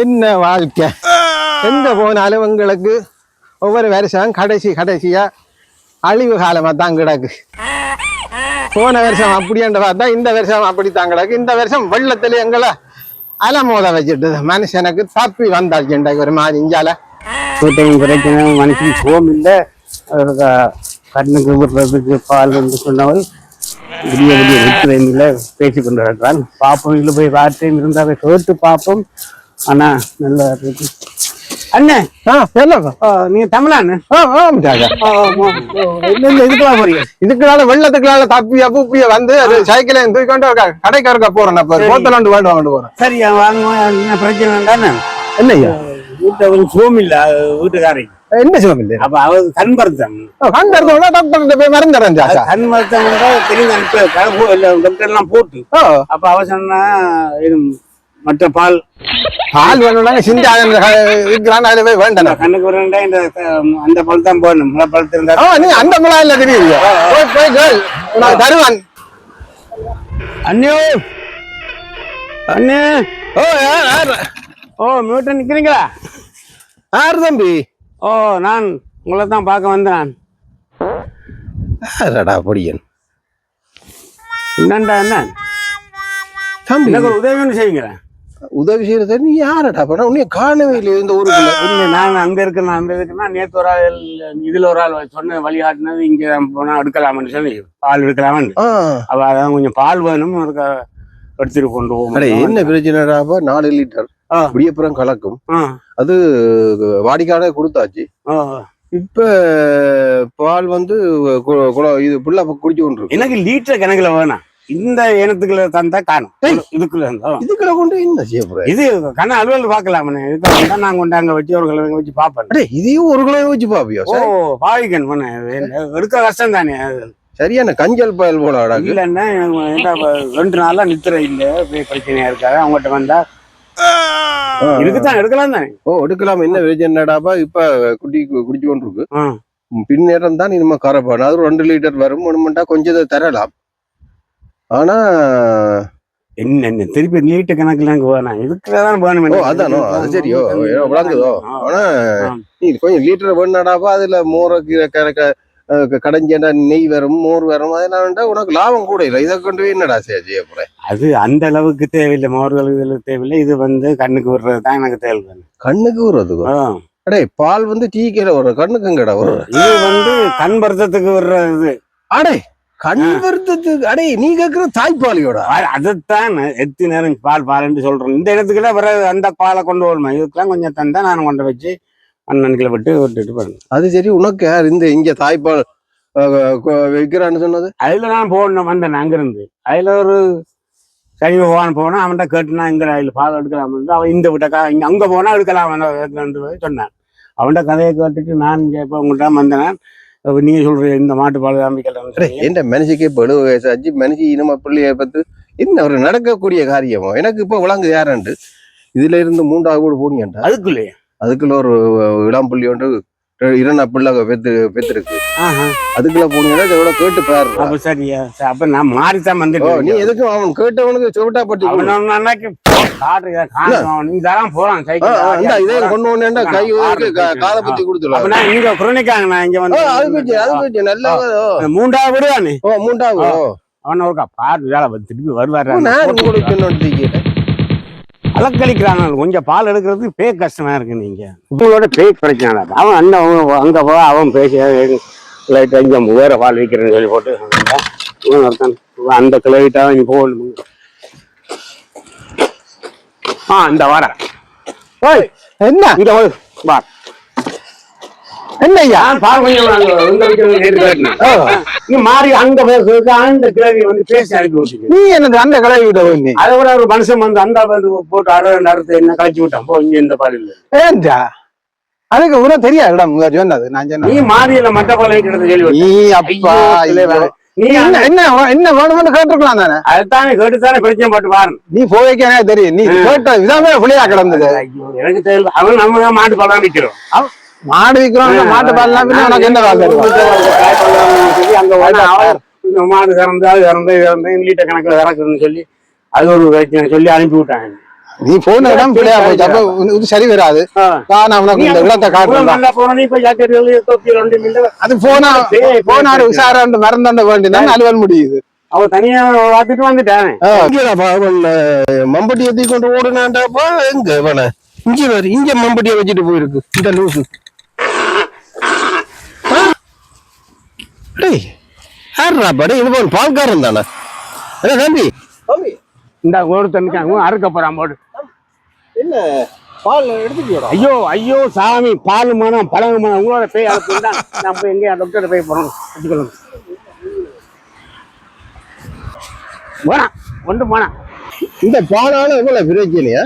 என்ன வாழ்க்கை? எங்க போனாலும் எங்களுக்கு ஒவ்வொரு வருஷம் கடைசி கடைசியா அழிவு காலமாக தான் கிடக்கு. போன வருஷம் அப்படின்ற பார்த்தா இந்த வருஷம் அப்படித்தான் கிடக்கு. இந்த வருஷம் வெள்ளத்தில் எங்களை அலமோத வச்சுட்டு மனுஷனுக்கு தப்பி வந்தாச்சுண்டா ஒரு மாதிரி இஞ்சால. வீட்டையும் பிரச்சனை மனுஷன் சோம் இல்லை. கண்ணுக்கு விடுறதுக்கு பால் என்று சொன்னவள் விடிய விடிய விற்கிறேன்ல பேசி கொண்டு இருக்கிறான் பார்ப்போம் இல்லை போய் வார்த்தையும் இருந்தால் கேட்டு பார்ப்போம் ஆனா நல்லா இருக்கு. அண்ணே ஆ சொல்லுங்க ஆ, நீங்க ஆமாட்டாங்க இதுக்கெல்லாம் போறீங்க? இதுக்குனால வெள்ளத்துக்குனால தப்பி அப்புப்பிய வந்து அது சைக்கிளை தூக்கி கொண்டு க- கடைக்கு இருக்க போறேன் அப்ப போத்தல் கொண்டு வேண்டு போறேன். சரியா வாங்க பிரச்சனை தானே என்னய்யா? வீட்டை வந்து சோம் இல்ல வீட்டுக்காரி என்ன சிவம் இல்லை அப்ப அவ கண் பருத்தம் கண் கருத்தோட டாக்டர் போய் மருந்து தரேன் கண் மருத்துவம் இல்ல டாக்டர் எல்லாம் போட்டு. அப்ப அவ சொன்னா மற்ற பால் பால் வேணும்னாங்க சிந்தி இருக்கிறான் அதுல போய் வேண்டாம் கண்ணுக்கு வரண்டா இந்த அந்த பழம் தான் போடணும். முளை பழத்து இருந்தா நீ அந்த மிளகா இல்ல தெரியுது. போய் போய் கேள். நான் தருவான். அண்ணியோ அண்ணே. ஓ யார் யார்? ஓ மியூட்ட நிக்கிறீங்களா? யார் தம்பி? ஓ நான் உங்களை தான் பார்க்க வந்தேன். யாரடா பொடியன்? என்னண்டா என்ன? தம்பி. எனக்கு ஒரு உதவி ஒன்று செய்யுங்கிறேன் உதவி செய்யறது நீ யாரடா பண்ண? உன்னைய காணவே இல்லை இந்த ஊருக்குள்ள? இல்ல நான் அங்க இருக்கேன் நான் அங்க இருக்கேன்னா நேத்து ஒரு ஆள் இதுல ஒரு ஆள் சொன்ன வழிகாட்டினது இங்க போனா எடுக்கலாம்னு சொல்லி பால் எடுக்கலாமன்னு. அவ அதான் கொஞ்சம் பால் வேணும் அதுக்கு எடுத்துட்டு கொண்டு போவோம். என்ன பிரச்சனைடா அப்ப? நாலு லிட்டர். விடியப்புறம் கலக்கும். அது வாடிக்கையாளர் கொடுத்தாச்சு. இப்ப பால் வந்து இது புள்ள குடிச்சு கொண்டு இருக்கு. எனக்கு லீட்டர் கணக்குல வேணாம். இந்த இனத்துக்குள்ள தந்தா காணும். இதுக்குள்ள இருந்தா. இதுக்குள்ள கொண்டு என்ன செய்ய போற? இது கண்ண அலுவல் பார்க்கலாமே இதுக்கு நான் கொண்டு அங்க வச்சு ஒரு கிழங்கு வச்சு பார்ப்பேன் அடே இதையும் ஒரு கிலோ வச்சு பாப்பியா ஓ பாவிக்கன் பண்ண. எடுக்க கஷ்டம் தானே. சரியான கஞ்சல் பயல் போல இல்லைன்னா என்ன ரெண்டு நாளா நித்திர இல்ல. போய் பிரச்சனையா இருக்காது அவங்ககிட்ட வந்தா இதுக்குதான் எடுக்கலாம் தானே. ஓ எடுக்கலாம். என்ன பிரச்சனைடாப்பா இப்ப குட்டி கு- குடிச்சு கொண்டு இருக்கு ஆ. பின்னேரம் தான் இனிமே கரப்பான். அது ரெண்டு லிட்டர் வரும். ஒண்ணுமெண்டா கொஞ்சத்தை தரலாம். ஆனா என்ன என்ன திருப்பி நீட்டு கணக்குல எனக்கு வேணாம். இதுக்குதான் ஓ அதானோ அது சரியோ விளங்குதோ ஆனா நீ கொஞ்சம் லிட்டர் வேணாடாப்பா அதுல மோர கடைஞ்சேண்டா நெய் வரும் மோர் வரும் அதெல்லாம் உனக்கு லாபம் கூட இல்லை. இதை கொண்டு போய் என்னடா செய்ய செய்ய போற? அது அந்த அளவுக்கு தேவையில்லை. மோர்கள் இதுல தேவையில்லை. இது வந்து கண்ணுக்கு விடுறது தான் எனக்கு தேவை கண்ணுக்கு விடுறதுக்கு. அடே பால் வந்து டீ கீரை வரும் கண்ணுக்குங்கடா வரும் இது வந்து கண் பருத்தத்துக்கு விடுற இது அடே கண் வருத்தத்துக்கு அடே நீ கேக்குற தாய்ப்பாலியோட? அ- அதைத்தான் நான் எத்தனை நேரம் பால் பால்ன்னு சொல்றேன். இந்த இடத்துக்குள்ள வர அந்த பாலை கொண்டு வரணும். இதுக்கெல்லாம் கொஞ்சம் தந்தா நான் கொண்டு வச்சு அண்ணனுக்குள்ள விட்டு விட்டுட்டு போறேன் அது சரி உனக்கு இந்த இங்க தாய்ப்பால் விக்கிறான்னு சொன்னது? அதுல நான் போடணும் வந்தேன் அங்கிருந்து. அதுல ஒரு சனி பகவான் போனா அவன்கிட்ட கேட்டுனா இங்க அதுல பால் எடுக்கலாம் அவன் இந்த விட்டக்கா இங்க அங்க போனா எடுக்கலாம் சொன்னான். அவன்கிட்ட கதையை கேட்டுட்டு நான் இப்ப உங்கள்கிட்ட வந்தேன். நீங்க சொல்ற இந்த மாட்டு பால் காமிக்கலாம் எந்த மனுஷிக்கு இப்ப எழுபது வயசு ஆச்சு மனுஷி இனம பிள்ளைய பத்து என்ன ஒரு நடக்கக்கூடிய காரியமோ? எனக்கு இப்ப விளங்கு யாரண்டு இதுல இருந்து மூன்றாவது கூட போனியண்டா அதுக்குள்ளே அதுக்குள்ள ஒரு இளம் புள்ளி ஒன்று இரண்டா பிள்ளை பெத்து பெத்திருக்கு. அதுக்குள்ள போனீங்கன்னா இதோட கேட்டு பாரு. அப்ப சரி, அப்ப நான் மாறித்தான் வந்துட்டேன். நீ எதுக்கும் அவன் கேட்டவனுக்கு சொவிட்டா பட்டி நீ தான் போறான் இதே. கொண்டு வந்தேன்டா கை காலை பத்தி அப்ப கொடுத்துருவாங்க நான் இங்க குரணிக்காங்க நான் இங்க வந்து அது போச்சு அது போச்சு நல்லா ஓ. மூன்றாவது விடுவானே ஓ மூன்றாவது ஓ. அவன் ஒருக்கா பாரு வேலை திருப்பி வருவாரு. நான் உங்களுக்கு அலக்களிக்கிறாங்க கொஞ்சம் பால் எடுக்கிறது பேக் கஷ்டமா இருக்கு நீங்க. உங்களோட பேக் பிரச்சனை. அவன் அண்ணன் அவன் அங்க போ அவன் பேசி லைட்டா இங்க வேற பால் விற்கிறேன்னு சொல்லி போட்டு அந்த கிளைட்டா நீ போகணும். ஆ இந்த வார. ஓய் என்ன? வா, வா இந்த. ஓ. நீ மாறி அங்க பேசுறது அந்த கிளவி வந்து பேசி அனுப்பி நீ என்னது அந்த கலை விட நீ? அதை விட ஒரு மனுஷன் வந்து அந்த வந்து போட்டு ரெண்டு அறுத்து என்ன கழிச்சு விட்டான். போ இங்க இந்த பால் இல்ல ஏன்டா அதுக்கு தெரியாதுடா முதல் சொன்னது? நான் நீ சொன்னேன் மாறியில மட்ட பால் வைக்கிறது சொல்லி விட்ட. நீ அப்பா. ஐயோ. நீ என்ன என்ன என்ன வேணும்னு கேட்டிருக்கலாம் தானே? அதுதானே கேட்டுத்தானே பிரச்சனை போட்டு பாருங்க நீ போய்க்க எனக்கு தெரியும். நீ கேட்ட விதமே புளியா கிடந்தது. எனக்கு தெரியல. அவன் நம்ம தான் மாட்டு பால் விற்கிறோம் மாடு விற்கிறோம் மாட்டு பின்ன உனக்கு என்ன? அங்க மாடு இறந்து அது இறந்து இறந்து லீட்டர் கணக்குல இறக்குதுன்னு சொல்லி அது ஒரு சொல்லி அனுப்பி விட்டாங்க நீ போன இடம் பிள்ளையா போச்சு. அப்ப இது சரி வராது. நான் உனக்கு இந்த இடத்தை காட்டுறேன்? அது போனா போனாரு உஷாராண்டு மறந்தாண்ட வேண்டிதான் அலுவல் முடியுது? அவன் தனியா பார்த்துட்டு வந்துட்டானே. மம்பட்டியை தூக்கி கொண்டு ஓடுனாண்டாப்பா எங்க வேணா இங்க வேறு இங்க மம்பட்டியை வச்சுட்டு போயிருக்கு இந்த லூசு? டேய் யாருடா படே இது போல் பால்காரன் தானே? என்ன தம்பி. இந்த ஒருத்தனுக்கு அறுக்க போறான் போடு. பால் எடுத்துக்கியோடா. ஐயோ ஐயோ சாமி பால் மனம் பழகு மனம் உங்களோட போய் தான் நான் போய் எங்கேயா டாக்டர் போய் போறோம் வச்சுக்கொள்ளுங்க போனா ஒன்று போனா இந்த பாலால இவ்வளவு பிரச்சனையா